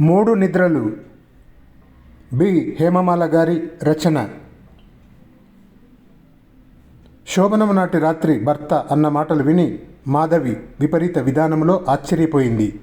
మూడు నిద్రలు. బి. హేమమాల గారి రచన. శోభనం నాటి రాత్రి భర్త అన్న మాటలు విని మాధవి విపరీత విధానంలో ఆశ్చర్యపోయింది.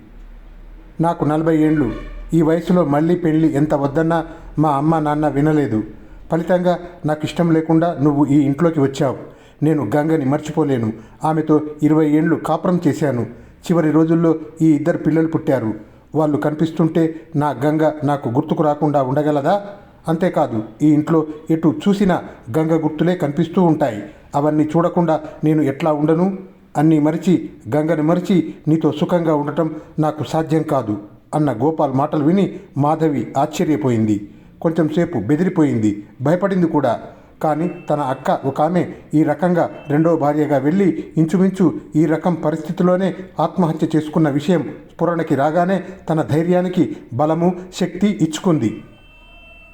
నాకు నలభై ఏండ్లు. ఈ వయసులో మళ్ళీ పెళ్ళి ఎంత వద్దన్నా మా అమ్మ నాన్న వినలేదు. ఫలితంగా నాకు ఇష్టం లేకుండా నువ్వు ఈ ఇంట్లోకి వచ్చావు. నేను గంగని మర్చిపోలేను. ఆమెతో ఇరవై ఏండ్లు కాపురం చేశాను. చివరి రోజుల్లో ఈ ఇద్దరు పిల్లలు పుట్టారు. వాళ్ళు కనిపిస్తుంటే నా గంగ నాకు గుర్తుకు రాకుండా ఉండగలదా? అంతేకాదు ఈ ఇంట్లో ఎటు చూసినా గంగ గుర్తులే కనిపిస్తూ ఉంటాయి. అవన్నీ చూడకుండా నేను ఎట్లా ఉండను? అన్నీ మరిచి గంగని మరిచి నీతో సుఖంగా ఉండటం నాకు సాధ్యం కాదు అన్న గోపాల్ మాటలు విని మాధవి ఆశ్చర్యపోయింది. కొంచెం సేపు బెదిరిపోయింది. భయపడింది కూడా. కానీ తన అక్క ఒక ఆమె ఈ రకంగా రెండో భార్యగా వెళ్ళి ఇంచుమించు ఈ రకం పరిస్థితిలోనే ఆత్మహత్య చేసుకున్న విషయం స్ఫురణకి రాగానే తన ధైర్యానికి బలము శక్తి ఇచ్చుకుంది.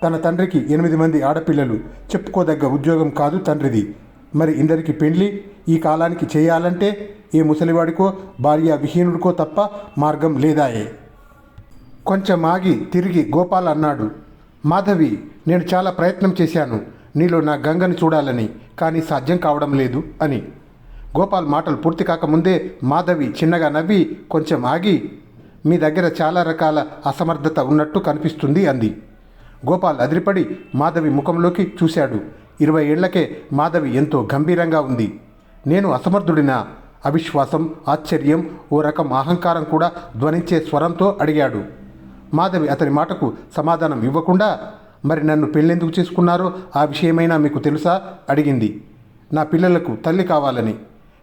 తన తండ్రికి ఎనిమిది మంది ఆడపిల్లలు. చెప్పుకోదగ్గ ఉద్యోగం కాదు తండ్రిది. మరి ఇందరికి పెండ్లి ఈ కాలానికి చేయాలంటే ఏ ముసలివాడికో భార్య విహీనుడికో తప్ప మార్గం లేదాయే. కొంచెం ఆగి తిరిగి గోపాల్ అన్నాడు మాధవి నేను చాలా ప్రయత్నం చేశాను. నీలో నా గంగని చూడాలని కానీ సాధ్యం కావడం లేదు అని. గోపాల్ మాటలు పూర్తి కాకముందే మాధవి చిన్నగా నవ్వి కొంచెం ఆగి మీ దగ్గర చాలా రకాల అసమర్థత ఉన్నట్టు కనిపిస్తుంది అంది. గోపాల్ అదిరిపడి మాధవి ముఖంలోకి చూశాడు. ఇరవై ఏళ్ళకే మాధవి ఎంతో గంభీరంగా ఉంది. నేను అసమర్థుడినా? అవిశ్వాసం ఆశ్చర్యం ఓ రకం అహంకారం కూడా ధ్వనించే స్వరంతో అడిగాడు. మాధవి అతని మాటకు సమాధానం ఇవ్వకుండా మరి నన్ను పెళ్ళెందుకు చేసుకున్నారో ఆ విషయమైనా మీకు తెలుసా? అడిగింది. నా పిల్లలకు తల్లి కావాలని.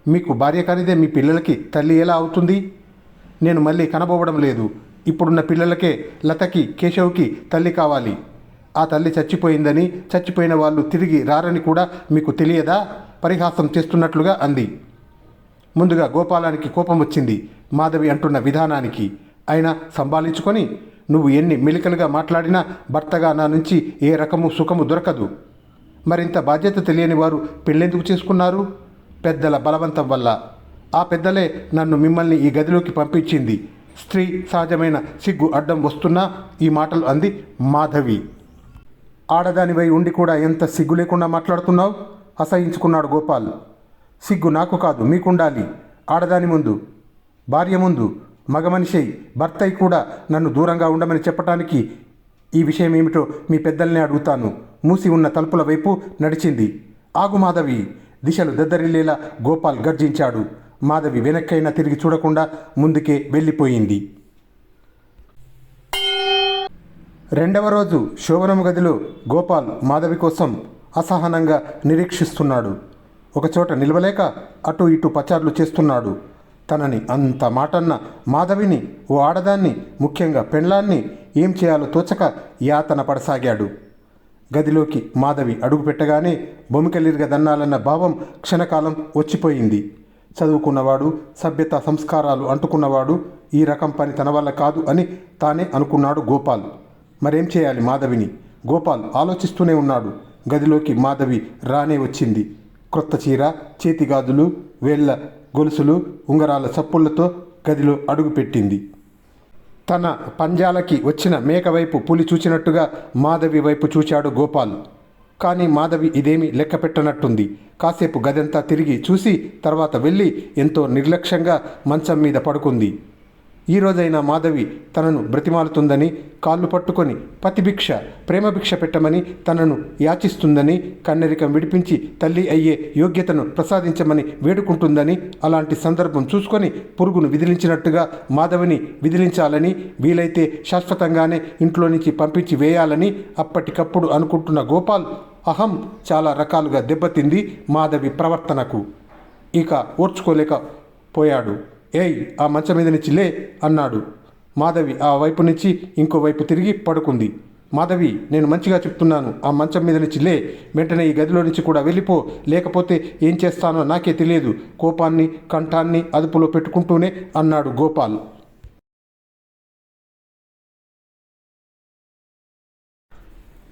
మీకు భార్య కానిదే మీ పిల్లలకి తల్లి ఎలా అవుతుంది? నేను మళ్ళీ కనబోవడం లేదు. ఇప్పుడున్న పిల్లలకే లతకి కేశవ్కి తల్లి కావాలి. ఆ తల్లి చచ్చిపోయిందని చచ్చిపోయిన వాళ్ళు తిరిగి రారని కూడా మీకు తెలియదా? పరిహాసం చేస్తున్నట్లుగా అంది. ముందుగా గోపాలానికి కోపం వచ్చింది. మాధవి అంటున్న విధానానికి. అయినా సంభాళించుకొని నువ్వు ఎన్ని మెలికలుగా మాట్లాడినా భర్తగా నా నుంచి ఏ రకము సుఖము దొరకదు. మరింత బాధ్యత తెలియని వారు పెళ్ళెందుకు చేసుకున్నారు? పెద్దల బలవంతం వల్ల. ఆ పెద్దలే నన్ను మిమ్మల్ని ఈ గదిలోకి పంపించింది. స్త్రీ సహజమైన సిగ్గు అడ్డం వస్తున్నా ఈ మాటలు అంది మాధవి. ఆడదానివై ఉండి కూడా ఎంత సిగ్గు లేకుండా మాట్లాడుతున్నావు? అసహించుకున్నాడు గోపాల్. సిగ్గు నాకు కాదు మీకుండాలి. ఆడదాని ముందు భార్య ముందు మగ మనిషి భర్తయ్య కూడా నన్ను దూరంగా ఉండమని చెప్పటానికి ఈ విషయం ఏమిటో మీ పెద్దల్ని అడుగుతాను. మూసి ఉన్న తలుపుల వైపు నడిచింది. ఆగు మాధవి దిశలు దద్దరిల్లేలా గోపాల్ గర్జించాడు. మాధవి వెనక్కైనా తిరిగి చూడకుండా ముందుకే వెళ్ళిపోయింది. రెండవ రోజు శోభనం గదిలో గోపాల్ మాధవి కోసం అసహనంగా నిరీక్షిస్తున్నాడు. ఒకచోట నిలవలేక అటు ఇటు పచార్లు చేస్తున్నాడు. తనని అంత మాటన్న మాధవిని ఓ ఆడదాన్ని ముఖ్యంగా పెండ్లాన్ని ఏం చేయాలో తోచక యాతన పడసాగాడు. గదిలోకి మాధవి అడుగుపెట్టగానే బొమికెలిరిగదన్నాలన్న భావం క్షణకాలం వచ్చిపోయింది. చదువుకున్నవాడు సభ్యత సంస్కారాలు అంటుకున్నవాడు ఈ రకం పని తన వల్ల కాదు అని తానే అనుకున్నాడు గోపాల్. మరేం చేయాలి మాధవిని? గోపాల్ ఆలోచిస్తూనే ఉన్నాడు. గదిలోకి మాధవి రానే వచ్చింది. క్రొత్త చీర చేతిగాజులు వేళ్ళ గొలుసులు ఉంగరాల చప్పుళ్ళతో గదిలో అడుగుపెట్టింది. తన పంజాలకి వచ్చిన మేక వైపు పులి చూచినట్టుగా మాధవి వైపు చూచాడు గోపాల్. కానీ మాధవి ఇదేమీ లెక్క పెట్టనట్టుంది. కాసేపు గదంతా తిరిగి చూసి తర్వాత వెళ్ళి ఎంతో నిర్లక్ష్యంగా మంచం మీద పడుకుంది. ఈ మాధవి తనను బ్రతిమాలుతుందని కాళ్ళు పట్టుకొని పతిభిక్ష ప్రేమభిక్ష పెట్టమని తనను యాచిస్తుందని కన్నెరికం విడిపించి తల్లి అయ్యే యోగ్యతను ప్రసాదించమని వేడుకుంటుందని అలాంటి సందర్భం చూసుకొని పురుగును విదిలించినట్టుగా మాధవిని విదిలించాలని వీలైతే శాశ్వతంగానే ఇంట్లో నుంచి పంపించి వేయాలని అప్పటికప్పుడు అనుకుంటున్న గోపాల్ అహం చాలా రకాలుగా దెబ్బతింది మాధవి ప్రవర్తనకు. ఇక ఓర్చుకోలేకపోయాడు ఏయ్ ఆ మంచం మీద నుంచి లే అన్నాడు. మాధవి ఆ వైపు నుంచి ఇంకో వైపు తిరిగి పడుకుంది. మాధవి నేను మంచిగా చెప్తున్నాను. ఆ మంచం మీద నుంచి లే వెంటనే ఈ గదిలో నుంచి కూడా వెళ్ళిపో. లేకపోతే ఏం చేస్తానో నాకే తెలియదు. కోపాన్ని కంఠాన్ని అదుపులో పెట్టుకుంటూనే అన్నాడు గోపాల్.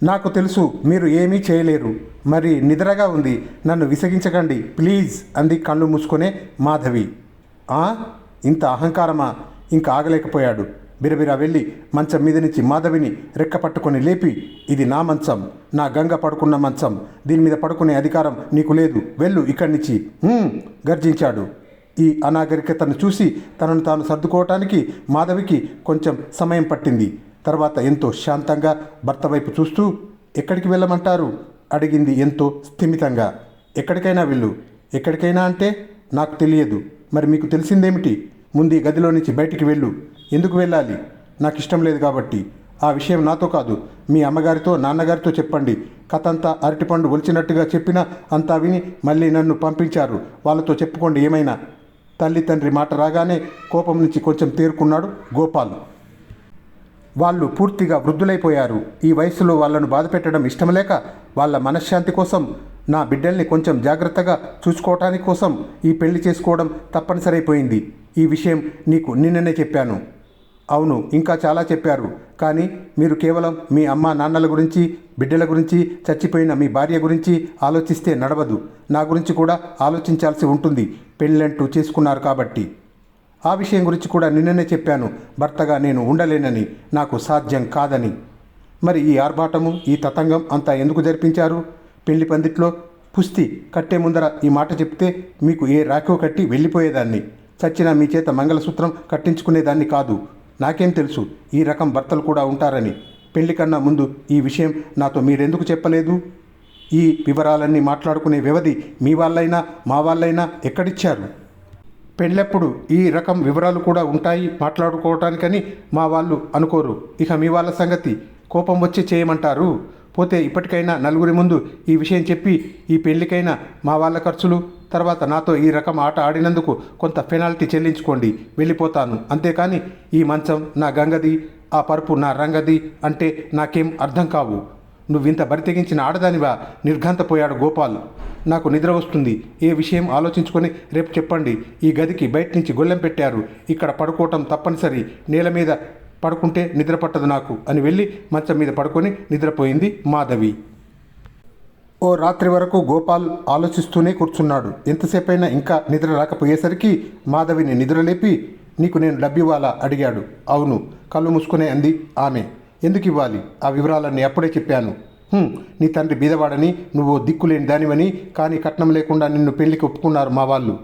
నాకు తెలుసు మీరు ఏమీ చేయలేరు. మరి నిద్రగా ఉంది. నన్ను విసగించకండి. ప్లీజ్ అంది కళ్ళు మూసుకునే మాధవి. ఇంత అహంకారమా? ఇంకా ఆగలేకపోయాడు. బిరబిరా వెళ్ళి మంచం మీద నుంచి మాధవిని రెక్క పట్టుకొని లేపి ఇది నా మంచం నా గంగ పడుకున్న మంచం దీని మీద పడుకునే అధికారం నీకు లేదు వెళ్ళు ఇక్కడి నుంచి. గర్జించాడు. ఈ అనాగరికతను చూసి తనను తాను సర్దుకోవటానికి మాధవికి కొంచెం సమయం పట్టింది. తర్వాత ఎంతో శాంతంగా భర్త వైపు చూస్తూ ఎక్కడికి వెళ్ళమంటారు? అడిగింది ఎంతో స్థిమితంగా. ఎక్కడికైనా వెళ్ళు. ఎక్కడికైనా అంటే నాకు తెలియదు. మరి మీకు తెలిసిందేమిటి? ముందు ఈ గదిలో నుంచి బయటికి వెళ్ళు. ఎందుకు వెళ్ళాలి? నాకు ఇష్టం లేదు కాబట్టి. ఆ విషయం నాతో కాదు. మీ అమ్మగారితో నాన్నగారితో చెప్పండి. కథ అంతా అరటిపండు ఒలిచినట్టుగా చెప్పినా అంతా విని మళ్ళీ నన్ను పంపించారు. వాళ్ళతో చెప్పుకోండి ఏమైనా. తల్లి తండ్రి మాట రాగానే కోపం నుంచి కొంచెం తేరుకున్నాడు గోపాల్. వాళ్ళు పూర్తిగా వృద్ధులైపోయారు. ఈ వయసులో వాళ్ళను బాధపెట్టడం ఇష్టం లేక వాళ్ళ మనశ్శాంతి కోసం నా బిడ్డల్ని కొంచెం జాగ్రత్తగా చూసుకోవటానికి కోసం ఈ పెళ్ళి చేసుకోవడం తప్పనిసరైపోయింది. ఈ విషయం నీకు నిన్ననే చెప్పాను. అవును ఇంకా చాలా చెప్పారు. కానీ మీరు కేవలం మీ అమ్మ నాన్నల గురించి బిడ్డల గురించి చచ్చిపోయిన మీ భార్య గురించి ఆలోచిస్తే నడవదు. నా గురించి కూడా ఆలోచించాల్సి ఉంటుంది. పెళ్ళంటూ చేసుకున్నారు కాబట్టి. ఆ విషయం గురించి కూడా నిన్ననే చెప్పాను. భర్తగా నేను ఉండలేనని నాకు సాధ్యం కాదని. మరి ఈ ఆర్భాటము ఈ తతంగం అంతా ఎందుకు జరిపించారు? పెళ్ళి పందిట్లో పుస్తి కట్టే ముందర ఈ మాట చెప్తే మీకు ఏ రాఖో కట్టి వెళ్ళిపోయేదాన్ని. చచ్చిన మీ చేత మంగళసూత్రం కట్టించుకునేదాన్ని కాదు. నాకేం తెలుసు? ఈ రకం భర్తలు కూడా ఉంటారని. పెళ్ళి కన్నా ముందు ఈ విషయం నాతో మీరెందుకు చెప్పలేదు? ఈ వివరాలన్నీ మాట్లాడుకునే వ్యవధి మీ వాళ్ళైనా మా వాళ్ళైనా ఎక్కడిచ్చారు? పెళ్ళప్పుడు ఈ రకం వివరాలు కూడా ఉంటాయి మాట్లాడుకోవటానికని మా వాళ్ళు అనుకోరు. ఇక మీ వాళ్ళ సంగతి. కోపం వచ్చి చేయమంటారు? పోతే ఇప్పటికైనా నలుగురి ముందు ఈ విషయం చెప్పి ఈ పెళ్ళికైనా మా వాళ్ళ ఖర్చులు తర్వాత నాతో ఈ రకం ఆట ఆడినందుకు కొంత పెనాల్టీ చెల్లించుకోండి వెళ్ళిపోతాను. అంతేకాని ఈ మంచం నా గంగది ఆ పరుపు నా రంగది అంటే నాకేం అర్థం కావు. నువ్వింత బరితెగించిన ఆడదానివా? నిర్ఘాంతపోయాడు గోపాల్. నాకు నిద్ర వస్తుంది. ఏ విషయం ఆలోచించుకొని రేపు చెప్పండి. ఈ గదికి బయట నుంచి గొల్లెం పెట్టారు. ఇక్కడ పడుకోవటం తప్పనిసరి. నేల మీద పడుకుంటే నిద్ర పట్టదు నాకు అని వెళ్ళి మంచం మీద పడుకొని నిద్రపోయింది మాధవి. ఓ రాత్రి వరకు గోపాల్ ఆలోచిస్తూనే కూర్చున్నాడు. ఎంతసేపైనా ఇంకా నిద్ర రాకపోయేసరికి మాధవిని నిద్రలేపి నీకు నేను డబ్బివ్వాలా? అడిగాడు. అవును. కళ్ళు మూసుకునే అంది ఆమె. ఎందుకు ఇవ్వాలి? ఆ వివరాలన్నీ అప్పుడే చెప్పాను. నీ తండ్రి బీదవాడని నువ్వు దిక్కులేని దానివని కానీ కట్నం లేకుండా నిన్ను పెళ్ళికి ఒప్పుకున్నారు మా వాళ్ళు.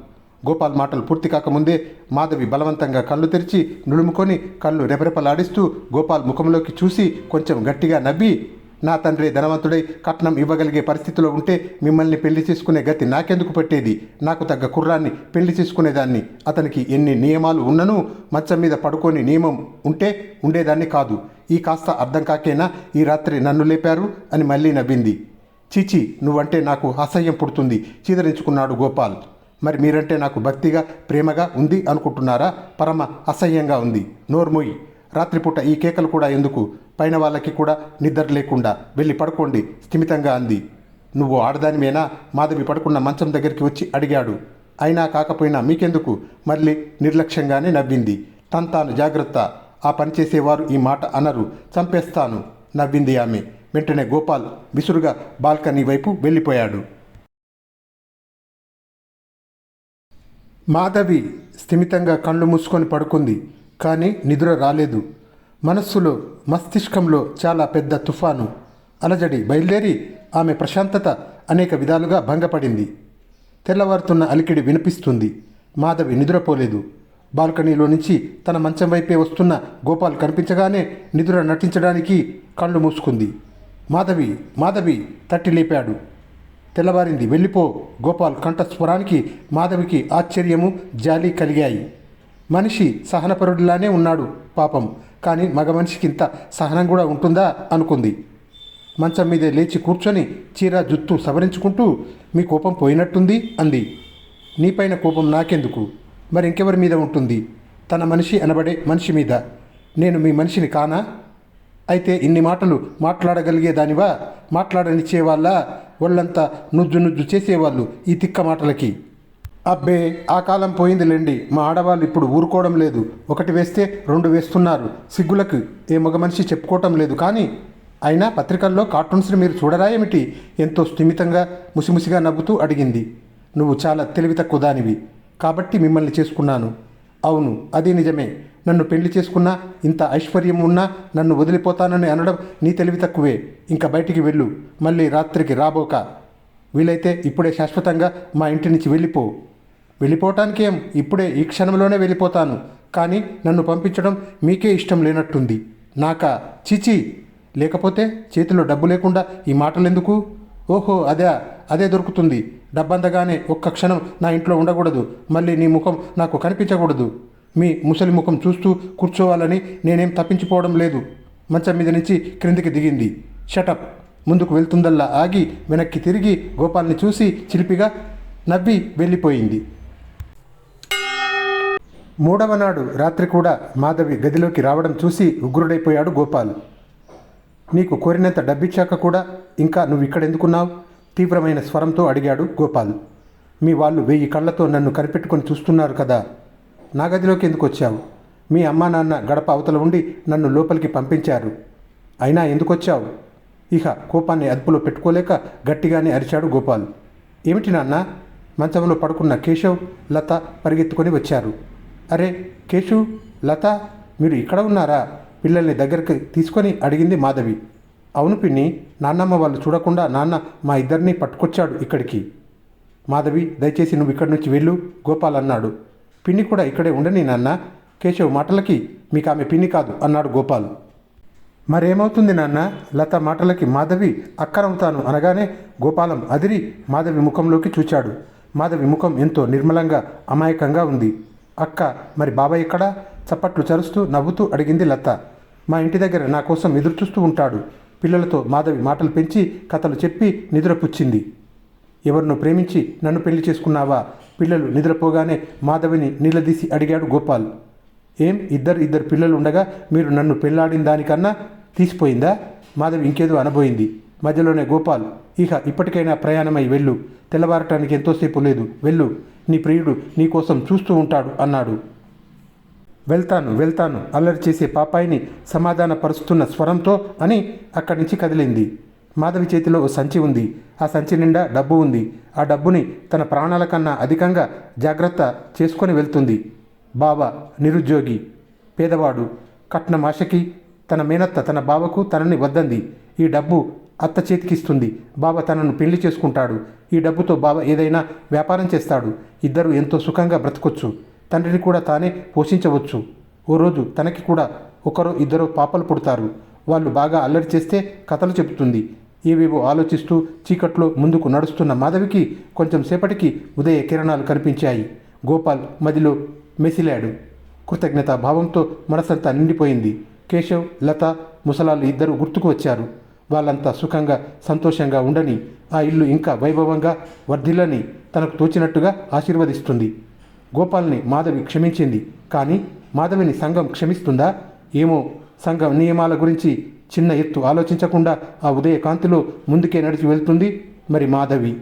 గోపాల్ మాటలు పూర్తి కాకముందే మాధవి బలవంతంగా కళ్ళు తెరిచి నులుముకొని కళ్ళు రెపరెపలాడిస్తూ గోపాల్ ముఖంలోకి చూసి కొంచెం గట్టిగా నవ్వి నా తండ్రి ధనవంతుడై కట్నం ఇవ్వగలిగే పరిస్థితిలో ఉంటే మిమ్మల్ని పెళ్ళి చేసుకునే గతి నాకెందుకు పెట్టేది? నాకు తగ్గ కుర్రాన్ని పెళ్ళి చేసుకునేదాన్ని. అతనికి ఎన్ని నియమాలు ఉన్ననూ మంచం మీద పడుకొని నియమం ఉంటే ఉండేదాన్ని కాదు. ఈ కాస్త అర్థం కాకేనా? ఈ రాత్రి నన్ను లేపారు? అని మళ్ళీ నవ్వింది. చీచి నువ్వంటే నాకు అసహ్యం పుడుతుంది. చీదరించుకున్నాడు గోపాల్. మరి మీరంటే నాకు భక్తిగా ప్రేమగా ఉంది అనుకుంటున్నారా? పరమ అసహ్యంగా ఉంది. నోర్మోయి రాత్రిపూట ఈ కేకలు కూడా ఎందుకు? పైన వాళ్ళకి కూడా నిద్ర లేకుండా. వెళ్ళి పడుకోండి. స్థిమితంగా అంది. నువ్వు ఆడదానిమేనా మాధవి పడుకున్న మంచం దగ్గరికి వచ్చి అడిగాడు. అయినా కాకపోయినా మీకెందుకు? మళ్ళీ నిర్లక్ష్యంగానే నవ్వింది. తంతాను జాగ్రత్త. ఆ పని చేసేవారు ఈ మాట అనరు. చంపేస్తాను నవ్వింది ఆమె. వెంటనే గోపాల్ విసురుగా బాల్కనీ వైపు వెళ్ళిపోయాడు. మాధవి స్థిమితంగా కళ్ళు మూసుకొని పడుకుంది కానీ నిద్ర రాలేదు. మనస్సులో మస్తిష్కంలో చాలా పెద్ద తుఫాను. అలజడి బయలుదేరి ఆమె ప్రశాంతత అనేక విధాలుగా భంగపడింది. తెల్లవారుతున్న అలికిడి వినిపిస్తుంది. మాధవి నిద్రపోలేదు. బాల్కనీలో నుంచి తన మంచం వైపే వస్తున్న గోపాల్ కనిపించగానే నిద్ర నటించడానికి కళ్ళు మూసుకుంది. మాధవి మాధవి తట్టి లేపాడు. తెల్లవారింది వెళ్ళిపో గోపాల్ కంఠస్వరానికి మాధవికి ఆశ్చర్యము జాలి కలిగాయి. మనిషి సహనపరుడిలానే ఉన్నాడు పాపం. కానీ మగ మనిషికి ఇంత సహనం కూడా ఉంటుందా? అనుకుంది. మంచం మీదే లేచి కూర్చొని చీర జుత్తు సవరించుకుంటూ మీ కోపం పోయినట్టుంది అంది. నీపైన కోపం నాకెందుకు? మరి ఇంకెవరి మీద ఉంటుంది? తన మనిషి అనబడే మనిషి మీద. నేను మీ మనిషిని కానా? అయితే ఇన్ని మాటలు మాట్లాడగలిగేదానివా మాట్లాడనిచ్చేవాళ్ళ ఒళ్ళంతా నుజ్జు నుజ్జు చేసేవాళ్ళు ఈ తిక్క మాటలకి. అబ్బే ఆ కాలం పోయిందిలేండి. మా ఆడవాళ్ళు ఇప్పుడు ఊరుకోవడం లేదు. ఒకటి వేస్తే రెండు వేస్తున్నారు. సిగ్గులకు ఏ మగ మనిషి చెప్పుకోవటం లేదు. కానీ అయినా పత్రికల్లో కార్టూన్స్ని మీరు చూడరా ఏమిటి? ఎంతో స్థిమితంగా ముసిముసిగా నవ్వుతూ అడిగింది. నువ్వు చాలా తెలివి తక్కువ దానివి. కాబట్టి మిమ్మల్ని చేసుకున్నాను. అవును అది నిజమే. నన్ను పెళ్ళి చేసుకున్నా ఇంత ఐశ్వర్యం ఉన్నా నన్ను వదిలిపోతానని అనడం నీ తెలివి తక్కువే. ఇంకా బయటికి వెళ్ళు మళ్ళీ రాత్రికి రాబోక. వీలైతే ఇప్పుడే శాశ్వతంగా మా ఇంటి నుంచి వెళ్ళిపో. వెళ్ళిపోవటానికి? ఏం ఇప్పుడే ఈ క్షణంలోనే వెళ్ళిపోతాను. కానీ నన్ను పంపించడం మీకే ఇష్టం లేనట్టుంది. నాకా చిచి! లేకపోతే చేతిలో డబ్బు లేకుండా ఈ మాటలు ఎందుకు ఓహో అదే అదే దొరుకుతుంది. డబ్బందగానే ఒక్క క్షణం నా ఇంట్లో ఉండకూడదు. మళ్ళీ నీ ముఖం నాకు కనిపించకూడదు. మీ ముసలి ముఖం చూస్తూ కూర్చోవాలని నేనేం తప్పించిపోవడం లేదు. మంచం మీద నుంచి క్రిందికి దిగింది. షటప్ ముందుకు వెళ్తుందల్లా ఆగి వెనక్కి తిరిగి గోపాల్ని చూసి చిలిపిగా నవ్వి వెళ్ళిపోయింది. మూడవ నాడు రాత్రి కూడా మాధవి గదిలోకి రావడం చూసి ఉగ్రుడైపోయాడు గోపాల్. నీకు కోరినంత డబ్బిచ్చాక కూడా ఇంకా నువ్వు ఇక్కడెందుకున్నావు? తీవ్రమైన స్వరంతో అడిగాడు గోపాల్. మీ వాళ్ళు వెయ్యి కళ్ళతో నన్ను కనిపెట్టుకొని చూస్తున్నారు కదా. నా గదిలోకి ఎందుకు వచ్చావు? మీ అమ్మా నాన్న గడప అవతల ఉండి నన్ను లోపలికి పంపించారు. అయినా ఎందుకు వచ్చావు? ఇహ కోపాన్ని అదుపులో పెట్టుకోలేక గట్టిగానే అరిచాడు గోపాల్. ఏమిటి నాన్న? మంచంలో పడుకున్న కేశవ్ లత పరిగెత్తుకొని వచ్చారు. అరే కేశవ్ లత మీరు ఇక్కడ ఉన్నారా? పిల్లల్ని దగ్గరికి తీసుకొని అడిగింది మాధవి. అవును పిన్ని నాన్నమ్మ వాళ్ళు చూడకుండా నాన్న మా ఇద్దరిని పట్టుకొచ్చాడు ఇక్కడికి. మాధవి దయచేసి నువ్వు ఇక్కడి నుంచి వెళ్ళు గోపాల్ అన్నాడు. పిన్ని కూడా ఇక్కడే ఉండని నాన్న. కేశవ్ మాటలకి మీకు ఆమె పిన్ని కాదు అన్నాడు గోపాల్. మరేమవుతుంది నాన్న? లత మాటలకి మాధవి అక్కరవుతాను అనగానే గోపాలం అదిరి మాధవి ముఖంలోకి చూచాడు. మాధవి ముఖం ఎంతో నిర్మలంగా అమాయకంగా ఉంది. అక్క మరి బాబాయ్ ఎక్కడా? చప్పట్లు చరుస్తూ నవ్వుతూ అడిగింది లత. మా ఇంటి దగ్గర నా కోసం ఎదురు చూస్తూ ఉంటాడు. పిల్లలతో మాధవి మాటలు పెంచి కథలు చెప్పి నిద్రపుచ్చింది. ఎవరినో ప్రేమించి నన్ను పెళ్ళి చేసుకున్నావా? పిల్లలు నిద్రపోగానే మాధవిని నిలదీసి అడిగాడు గోపాల్. ఏం? ఇద్దరు ఇద్దరు పిల్లలు ఉండగా మీరు నన్ను పెళ్ళాడిన దానికన్నా తీసిపోయిందా? మాధవి ఇంకేదో అనబోయింది. మధ్యలోనే గోపాల్ ఇక ఇప్పటికైనా ప్రయాణమై వెళ్ళు. తెల్లవారటానికి ఎంతోసేపు లేదు. వెళ్ళు. నీ ప్రియుడు నీకోసం చూస్తూ ఉంటాడు అన్నాడు. వెళ్తాను వెళ్తాను అల్లరి చేసే పాపాయిని సమాధానపరుస్తున్న స్వరంతో అని అక్కడి నుంచి కదిలింది. మాధవి చేతిలో సంచి ఉంది. ఆ సంచి నిండా డబ్బు ఉంది. ఆ డబ్బుని తన ప్రాణాల కన్నా అధికంగా జాగ్రత్త చేసుకొని వెళ్తుంది. బావ నిరుద్యోగి పేదవాడు. కట్నం ఆశకి తన మేనత్త తన బావకు తనని వద్దంది. ఈ డబ్బు అత్త చేతికిస్తుంది. బావ తనను పెళ్ళి చేసుకుంటాడు. ఈ డబ్బుతో బావ ఏదైనా వ్యాపారం చేస్తాడు. ఇద్దరు ఎంతో సుఖంగా బ్రతకొచ్చు. తండ్రిని కూడా తానే పోషించవచ్చు. ఓ రోజు తనకి కూడా ఒకరో ఇద్దరు పాపలు పుడతారు. వాళ్ళు బాగా అల్లరి చేస్తే కథలు చెబుతుంది. ఏవేవో ఆలోచిస్తూ చీకట్లో ముందుకు నడుస్తున్న మాధవికి కొంచెం సేపటికి ఉదయ కిరణాలు కనిపించాయి. గోపాల్ మదిలో మెసిలాడు. కృతజ్ఞతా భావంతో మనసంతా నిండిపోయింది. కేశవ్ లత ముసలాలు ఇద్దరు గుర్తుకు వచ్చారు. వాళ్ళంతా సుఖంగా సంతోషంగా ఉండని ఆ ఇల్లు ఇంకా వైభవంగా వర్ధిల్లని తనకు తోచినట్టుగా ఆశీర్వదిస్తుంది. గోపాల్ని మాధవి క్షమించింది. కానీ మాధవిని సంఘం క్షమిస్తుందా? ఏమో సంఘం నియమాల గురించి చిన్న ఎత్తు ఆలోచించకుండా ఆ ఉదయ కాంతిలో ముందుకే నడిచి వెళ్తుంది మరి మాధవి.